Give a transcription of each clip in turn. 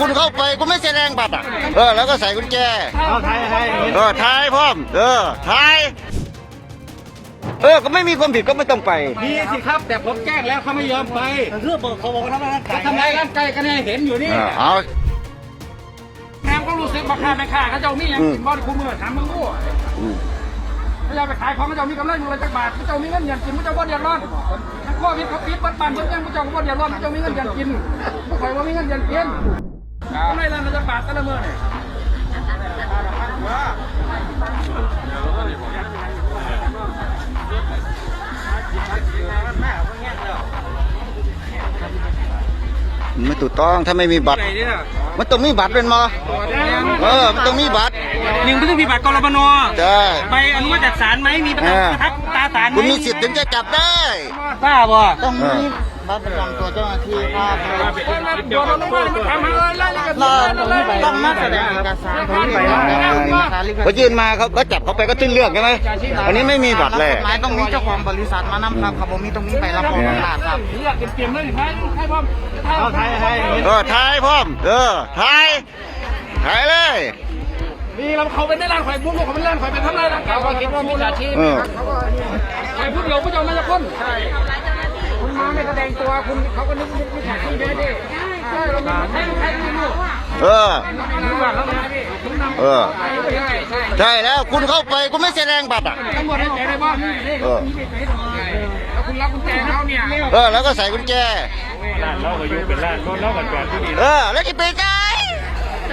คุณเข้าไปคุณไม่แสดงบัตรอะ เออ แล้วก็ใส่กุญแจ เอาไทยไทยเออท้ายพร้อม เออท้าย เออ ก็ไม่มีความผิดก็ไม่ต้องไป มีสิครับ แต่ผมแจ้งแล้วเขาไม่ยอมไปเรื่องบอกเขาบอกว่าทำร้ายร่างกายทำร้ายร่างกายกันเนี่ยเห็นอยู่นี่เออเอาแถมก็รู้สึกบักค่าไม่ค่าเขาเจ้ามีอย่างกินบ่ได้คุ้มเมื่อถามมึงรู้อืมเขาจะไปขายของเขาเจ้ามีกำไรอยู่ละจักบาทเขาเจ้ามีเงินอย่างกินเขาเจ้าบ่เดือดร้อนทั้งโควิดเขาปิดบัตรบ้านเพิ่นยังเขาเจ้าก็บ่เดือดร้อนเขาเจ้ามีเงินอย่างกินผู้ข่อยว่ามีเงินอย่างกิน กำไรละละจักบาทแต่ละมื้อเนี่ยไม่ถูกต้องถ้าไม่มีบัตรไหนเนี่ยมันต้องมีบัตรเป็นมอเออ มันต้องมีบัตรหนึ่งไม่ต้องมีบัตรกรบนใช่ใบอนุมัติจากศาลไหมมีประทับตาศาลไหมคุณมีสิทธิ์ถึงจะจับได้บ้าบ่ต้องมี บัตรประจำตัวเจ้าหน้าที่ครับเดี๋ยวเราต้องมาทำอะไรไล่กันเราต้องมาแสดงเอกสารของไปแล้วนะครับลิขเขาสิทธิ์ยื่นมาเขาก็จับเขาไปก็ทิ้งเรื่องใช่ไหมอันนี้ไม่มีบัตรเลยกฎหมายต้องมีเจ้าของบริษัทมานำครับครับผมมีตรงนี้ไปรับรองตลาดครับอยากเตรียมเลยใครใครพร้อมเอาไทยไทยเออท้ายพร้อมเออท้ายท้ายเลยมีเราเขาเป็นได้ร้านข่อยบุ้งเขาเป็นร้านข่อยเป็นทำไรร่างกายเขาคิดว่ามีอาชีพเออใครพูดเดียวผู้ชมไม่จะพ้นใช่ คุณมาไม่แสดงตัวคุณเขาก็นึกนึกไม่ขาดที่ได้ดิใช่เรามีใครใครไม่รู้เออรู้ว่าแล้วนะพี่คุณนำเออใช่ใช่ใช่ใช่แล้วคุณเข้าไปคุณไม่แสดงบัตรอะตำรวจให้ใจได้บ้างเออแล้วคุณรับกุญแจเขาเนี่ยเออแล้วก็ใส่กุญแจร้านเราก็อยู่เป็นร้านรถเราก็จอดที่นี่เออแล้วจะไปใจ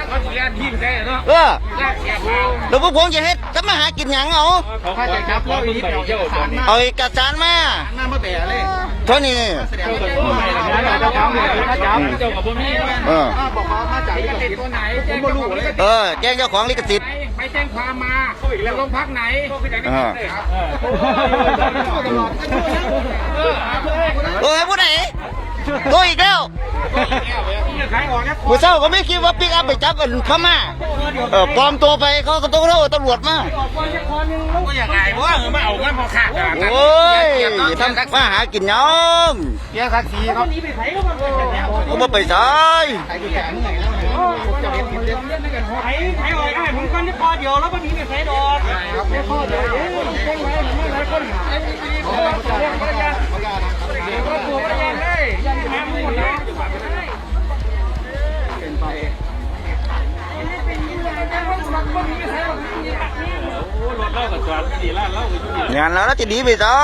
เขาสิแล่นทีมได้เนาะเออแล่นเสียเขาแล้วพวกผมจะเฮ็ด จะมาหากินหยังเอาถ้าจะจับเราอีกเดี๋ยวตอนนี้เอาเอกสารมาหน้ามาแบะเลยเท่านี้ถ้าจับถ้าจับเจ้ากับพวกนี้เออบอกเขามาจ่ายลิขสิทธิ์ตัวไหนแจ้งเจ้าของลิขสิทธิ์เออแจ้งเจ้าของลิขสิทธิ์ไปแจ้งความมาแล้วโรงพักไหนเออครับเออผู้ไหนตัวอีกแล้ว ขายออกนะผู้เช่าก็ไม่คิดว่าปิกอัพไปจับอันพม่าเออปลอมตัวไปเขาก็ต้องเล่าตำรวจมาก็อย่างไรเพราะว่ามาเอาเงินพอขาดโอ้ยทำมาหากินหยังเสียศักดิ์ศรีครับก็มาไปใช้ใครดูแลเมื่อไหร่แล้วเนี่ยจะเรียนผิดเรื่องไถไถออกได้ผมก้อนที่คอเดียวแล้วก็มีไปไถดอกไม่คอเดียวแจ้งไว้ไม่หลายคนเรียกภรรยาเรียกครอบครัวภรรยาเลยยังแถมหมดนะ งานแล้วจะดีไปใช้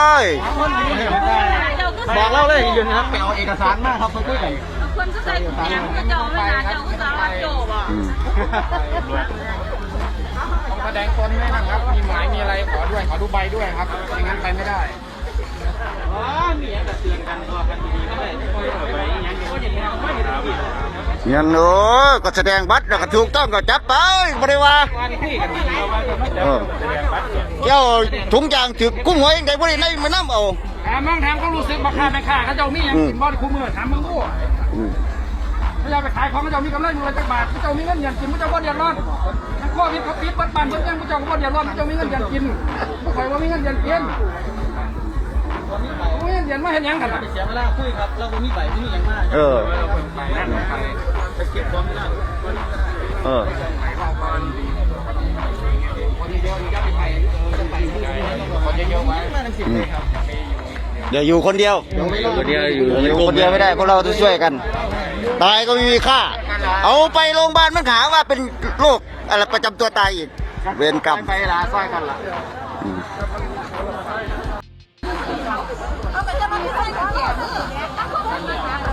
บอกเล่าเลยอยู่นะครับไปเอาเอกสารมาครับไปคุยกันคนก็ใส่ถุงยางก็จะเอาไม่นานจะเอาก็จะเอาโจบอะอืมต้องแสดงตนด้วยนะครับ มีหมายมีอะไรขอด้วย ขอดูใบด้วยครับไม่งั้นไปไม่ได้อ๋อมีอะไรเตือนกันตัวกันดีๆก็ได้ไปอย่างนี้ก็อย่างนี้ไม่เห็น อีกงานโน้ก็แสดงบัตรแล้วก็ถูกต้องก็จับไปบริวาวันคุยกันดีๆว่าจะไม่เออแสดงบัตรเจ้าถุงยางถือกุ้งหอยยังไงบริในมันน้ำเอาถามมั่งถามเขารู้สึกบักค่าไม่ค่าเขาเจ้ามีอย่างกินบ่ได้คุ้มเมื่อถามมึงรู้อืมเขาจะไปขายของเขาเจ้ามีกำไรอยู่ละจักบาทเขาเจ้ามีเงินอย่างกินเขาเจ้าบ่เดือดร้อนทั้งโควิดเขาปิดบัตรบ้านเพิ่นยังเขาเจ้าก็บ่เดือดร้อนเขาเจ้ามีเงินอย่างกินผู้ข่อยว่ามีเงินอย่างกิน มีเงินอย่างมาเห็นยังกันล่ะเสียเวลาคุยครับเราไม่มีใบไม่มีอย่างมากเออจะเก็บความไม่ได้เออมาทั้งสิบเลยครับเดี๋ยวอยู่คนเดียวคนเดียวอยู่อยู่คนเดียวไม่ได้พวกเราต้องช่วยกัน ตายก็ไม่มีค่า เอาไปโรงพยาบาลมันหาว่าเป็นโรคอะไรประจำตัวตายอีก เวรกรรมไปลาซอยกันล่ะ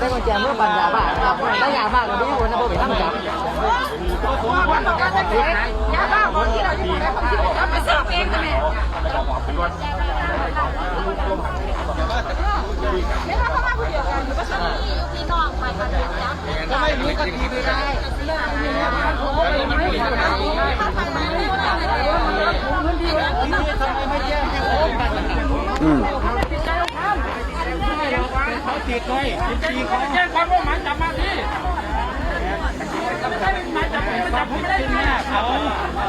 ได้กุญแจเมื่อปัญญาบ้าครับได้ยาบ้าก็ไม่ควรนะพวกไปตั้งจับวันต่อการจะแจกยาบ้าคนที่เราอยู่ในคนที่เราไปซื้อเองกันแม่ไม่ว่าเขามาคนเดียวกันหรือว่าฉันมีอยู่ที่นอกไปกันจับก็ไม่รู้กันทีไม่ได้อืม ติดเลยตีเขาแจ้งความว่าหมายจับมาที่หมายจับไม่จับผมไม่ได้นะเขา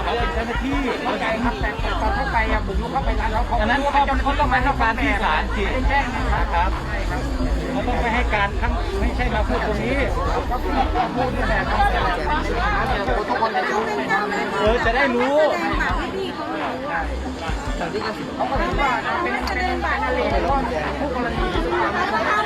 เขาเป็นเจ้าหน้าที่เข้าใจครับแต่ตอนเข้าไปอะบุกรุกเข้าไปร้านเขาเขาอันนั้นเขาเขาต้องมาเข้าการที่ศาลสิแจ้งนะครับเขาต้องไปให้การทั้งไม่ใช่มาพูดตรงนี้เออจะได้รู้คน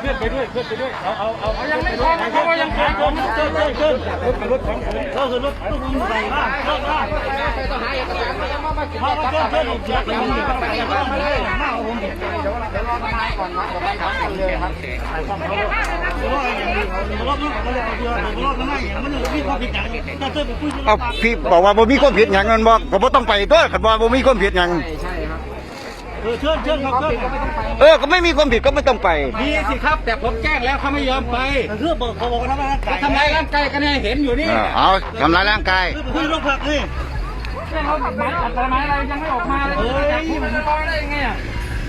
เพื่อนไปด้วยเพื่อนไปด้วยเอาเอาเอายังไม่พอเพราะว่ายังขายของเชิญเชิญเชิญรถรถของผมก็คือรถตู้มีใส่บ้างเชิญบ้างต้องหาเอกสารมามาเชิญเชิญเชิญผมเสียไปผมจะไปบ้านเลยมาเอาผมเดี๋ยวเดี๋ยวเดี๋ยวรอทนายก่อนเนาะเดี๋ยวไปถามกันเลยครับรออย่างนี้รอรถก็เลยเอาเรือรถไม่อย่างมันมีความผิดอย่างถ้า เอไปคุยเอาพี่บอกว่าบ่มีความผิดหยังนั่นบอกก็บ่ต้องไปตัวคันว่าบ่มีความผิดหยังเออเชิญเชิญเขาเชิญเออก็ไม่มีความผิดก็ไม่ต้องไปมีสิครับ แต่ผมแจ้งแล้วเขาไม่ยอมไปคือบอกเขาบอกว่าทำร้ายร่างกายทำร้ายร่างกายกันเนี่ยเห็นอยู่นี่เอาทำร้ายร่างกายคุยโรงพักนี่เรื่เขาหมายอัตราหมายอะไรยังไม่ออกมาเลยจะพูดมันจะได้ไงอะ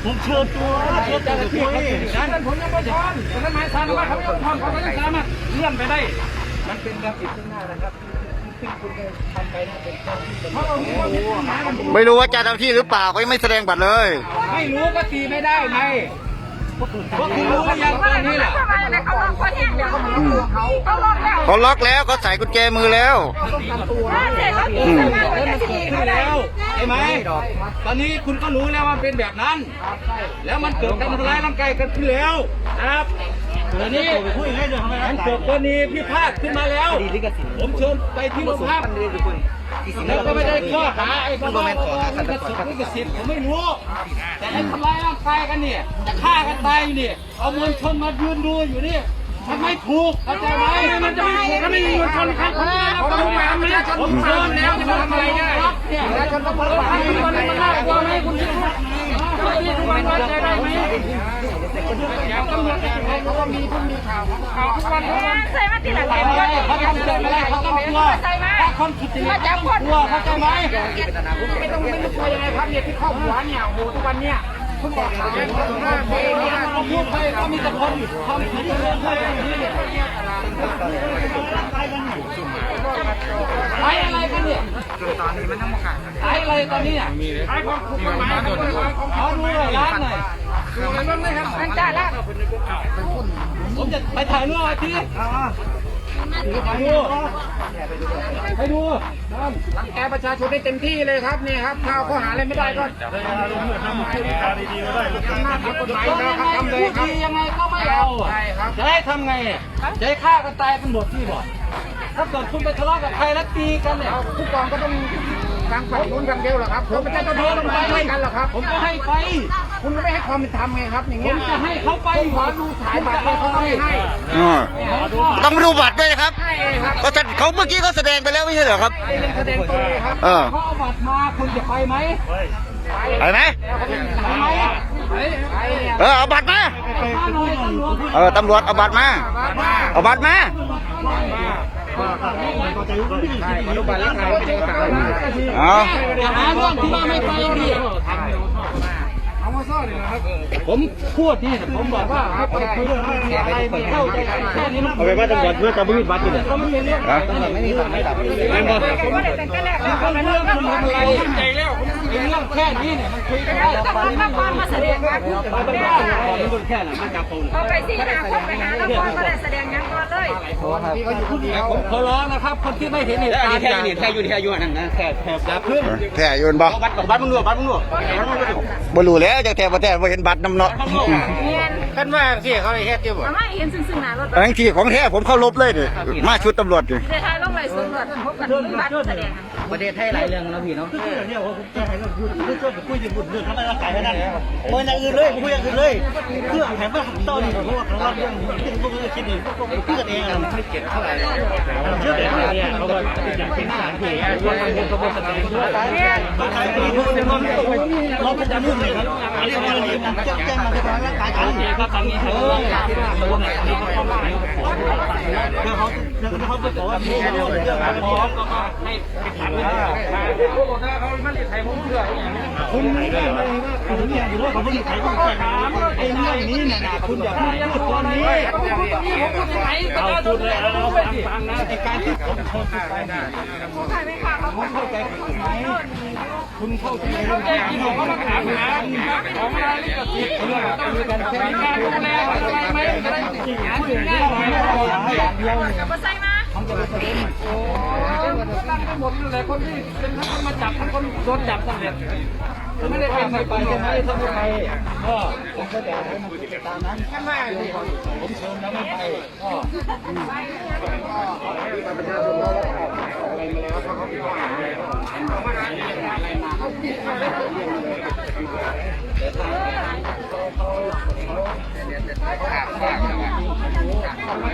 ผมเชิญตัวเชิญตัวคุยนั่นผมยังไม่ทอนแต่นั้นหมายสารว่าเขาไม่ต้องทอนเขาก็ยังสามารถเลื่อนไปได้ มันเป็นการผิดซึ่งหน้านะครับไปนั่นเป็นเพราะเรารู้ว่ามีกฎหมายมันไม่รู้ว่าเจ้าหน้าที่หรือเปล่าก็ยังไม่แสดงบัตรเลย ไม่รู้ก็ตีไม่ได้ไง เพราะคุณรู้ว่ายังตอนนี้แหละเขาลงคนเนี่ยเขาลงแล้วเขาล็อกแล้วเขาใส่กุญแจมือแล้วเสร็จเขาตีกันมาเลยจะตีขึ้เขานได้แล้วใช่ไหมตอนนี้คุณก็รู้แล้วว่าเป็นแบบนั้น แล้วมันเกิดการทำร้ายร่างกายกันขึ้นแล้วครับ ตอนนี้มันเกิดกรณีพิพาทขึ้นมาแล้ว ผมเชิญไปที่โรงพักแล้วก็ไม่ได้ข้อหาไอ้พวกว่าลิขสิทธิ์ลิขสิทธิ์ผมไม่รู้ แต่ไอ้ทำร้ายร่างกายกันเนี่ยจะฆ่ากันตายเนี่ยเอามวลชนมายืนดูอยู่นี่มันไม่ถูกเข้าใจไหมมันจะไม่ถูกถ้าไม่มีมวลชนครับผมผมรู้มาไม่ได้ชนผมมาเชิญแล้แล้ววจะจะมามาทำทำอะอะไรไรได้ได้เนี่ยแล้วชนต้องมาทำมันมันน่ากลัวไหมคุณคิดว่าคุณคิดว่ามันไว้ใจได้ไหม อย่างตำรวเขาก็มีผู้มีข่าวข่าวทุกวันทุกวันใส่มาตีหลังแกมาเขาทำเกินไปแล้วเขาต้องกลัวถ้าคนผิดจริงมาจับคนกลัวเข้าใจไหมไม่ต้องไม่ต้องกลัวยังไงครับเนี่ยที่เข้าหัวเนี่ยโอ้โหทุกวันเนี่ยคุณบอกข่าวเนี่ยหน้าเพลงเนี่ยเราพูดไปก็มีแต่คนทำผิดเรื่องเพื่อนอย่างนี้เนี่ยไอ้อะไรกันเนี่ยไอ้อะไรตอนนี้อะไอ้ของถูกกฎหมายของของของขอดูหน่อยร้านหน่อย ดูอะไรบ้างไหมครับมันจ่าละผมจะไปถ่ายรูปอทิตย์ถ่ายรูปให้ดูรังแกประชาชนได้เต็มที่เลยครับนี่ครับข้าวข้อหาอะไรไม่ได้ก็อำนาจทางกฎหมายก็นะยังครับไงทำเลพูยดครับดียังไงก็ไม่เอาจะให้ทำไงจะให้ฆ่ากันตายกันหมดที่บ่ถ้าเกิดคุณไปทะเลาะกับใครแล้วตีกันเนี่ยผู้กองก็ต้อง ทางฝั่งนู้นกันเดียวเหรอครับผมเป็นเจ้าหน้าที่ต้องไปด้วยกันเหรอครับ ผมก็ให้ไป คุณก็ไม่ให้ความเป็นธรรมไงครับ อย่างผเงี้ยมจะให้เขาไปขอดูถ่ายบัตรเลยเขาก็ไม่ให้อืมต้องดูบัตรด้วยนะครับให้ครับก็ท่านเขาเมื่อกี้เขาแสดงไปแล้วไม่ใช่เหรอครับไปเรียนแสดงตัวเลยครับเออ เขาเอาบัตรมาคุณจะไปไหมไปไหมไปไหมไปไปเนี่ยเออเอาบัตรมาถ้าหน่อยตำรวจเออตำรวจเอาบัตรมา เอาบัตรมา รูปบัตรแล้วถ่ายไม่ได้ถ่ายเอาอย่าหาเรื่องที่ว่าไม่ไปดิเอามาซ่อนเลยนะครับผมพูดนี่ผมบอกว่าให้ไปคุยเรื่องอะไรไม่เข้าใจแค่นี้มันเอาไปว่าตำรวจเพื่อจะไม่มีบัตรเนี่ยก็ไม่มีเรื่องฮะไม่มีบัตรไม่ตัดไม่บอกผมไม่ได้เป็นกันแรกก็เรื่องมันทำอะไรใจแล้ วเรื่องแค่นี้เนี่ยมันคุยกันได้ต้องคนมาก่อนมาแสดงนะไปบ้านก่อนมันคนแค่น่ะมันจับผมเอาไปสิหาคนไปหาแล้วก่อนมาได้แสดงยังก่อนเลยพี่เขาอยู่คนเดียวผมขอร้องนะครับ คนที่ไม่เห็นเหตุการณ์อย่าแค่อยู่แค่อยู่นั่นนะแค่แค่อย่าพึ่งแท้อยืนบ่บัตรบัตรมึงหนวดบัตรมึงหนวดบ่รู้แล้วจะแท้บ่แท้บ่เห็นบัตรนำเนาะอืมเงียนขึ้นมาสิเขาเลยเฮ็ดอยู่บ่ทำไมเห็นซึ่งซึ่งหน้ารถอันที่ของแท้ผมเข้ารบเลยนี่มาชุดตำรวจนี่เดี๋ยวทายลงเลยสุดรถพบกันบัตรแสดง ประเทศไทยหลายเรื่องนะพี่เนาะเนี่ยผมจะให้เราพูดเรื่องคุยถึงบุญเรื่องทำไมร่างกายแค่นั้นโอ้ยอย่างอื่นเลยคุยอย่างอื่นเลยเรื่องแถมว่าต้นเพราะว่าเราเรื่องที่พวกเราคิดนี่พวกเราพูดกันเองไม่เก็บเท่าไหร่เชื่อแต่เนี่ยเขาก็อยากเป็นสารเหตุว่ามันเป็นกระบวนการด้วยเนี่ยเราใช้ปีพวกเป็นคนเราเป็นจำนวนเลยครับอันนี้มันนี่มันแจ้งแจ้งมาที่ทางร่างกายกันเนี่ยครับทางนี้เออตัวไหนมีความหมายแล้วเขาแล้วเขาบอกว่ามีเรื่องเรื่องพร้อมก็ให้ไปถามผู้หลดนะเขามันติดไทยผมเชื่ออย่างนี้คุณไม่ได้เลยว่าคุณเนี่ยอยู่ด้วยเขาไม่ได้ใครต้องใครไอ้เรื่องนี้นะนะคุณอย่าพูดตอนนี้ผมพูดตรงนี้ผมพูดที่ไหนปราเลยรู้ไปสิฟังนะไอการที่ผมพูดไปนะใครไม่ค่ะเขาคุณเข้าใจไหมคุณเข้าใจเข้าใจกินของเขามาถามหาของอะไรลิขสิทธิ์ต้องมีการดูแลอะไรไหมจะได้หาถึงง่ายหน่อยอย่างเดียวเนี่ยกับมาใส่มา มันจะเป็นประเด็นโอ้ก็ดันไปหมดเลยคนที่เป็นทั้งคนมาจับทั้งคนโดนจับสำเร็จไม่ได้เป็นไม่ไปไปใช่ไหมไม่ทำไมก็ผมก็จะให้มันตามนั้นผมเชิญแล้วไม่ไปก็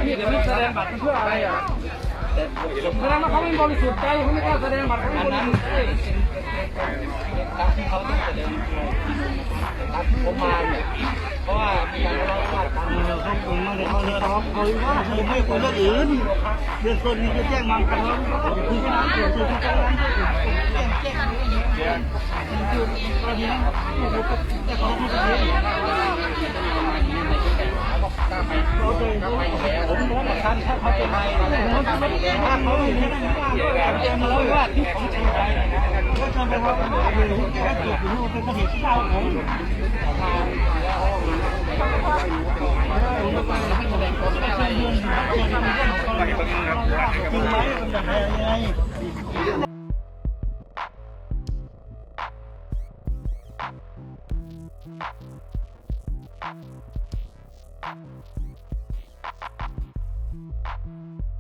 พี่เดี๋ยวไม่แสดงบัตรเพื่ออะไรอะ แสดงว่าเขาไม่บริสุทธิ์ใจเขาไม่กล้าแสดงบัตรเขาไม่บริสุทธิ์ใจตามที่เขาต้องแสดงตามที่ผมมาเนี่ยเพราะว่าการเราขาดตามเราเขาคงไม่ได้เขาเลยเขาเขาว่าเขาไม่คนละอื่นเรื่องต้นนี้จะแจ้งมากันแล้วคือที่นั่นเกิดคือที่นั่นแจ้งแจ้งแจ้ง ผมเหมือนกับท่านถ้าเขาจะไปถ้าเขาไม่ได้ก็มาเลยว่าที่ผมจะไปก็จะไปว่าผมจะเกิดอยู่เป็นเหตุที่เราผมงไหมมันจะเป็นยังไง Thank you.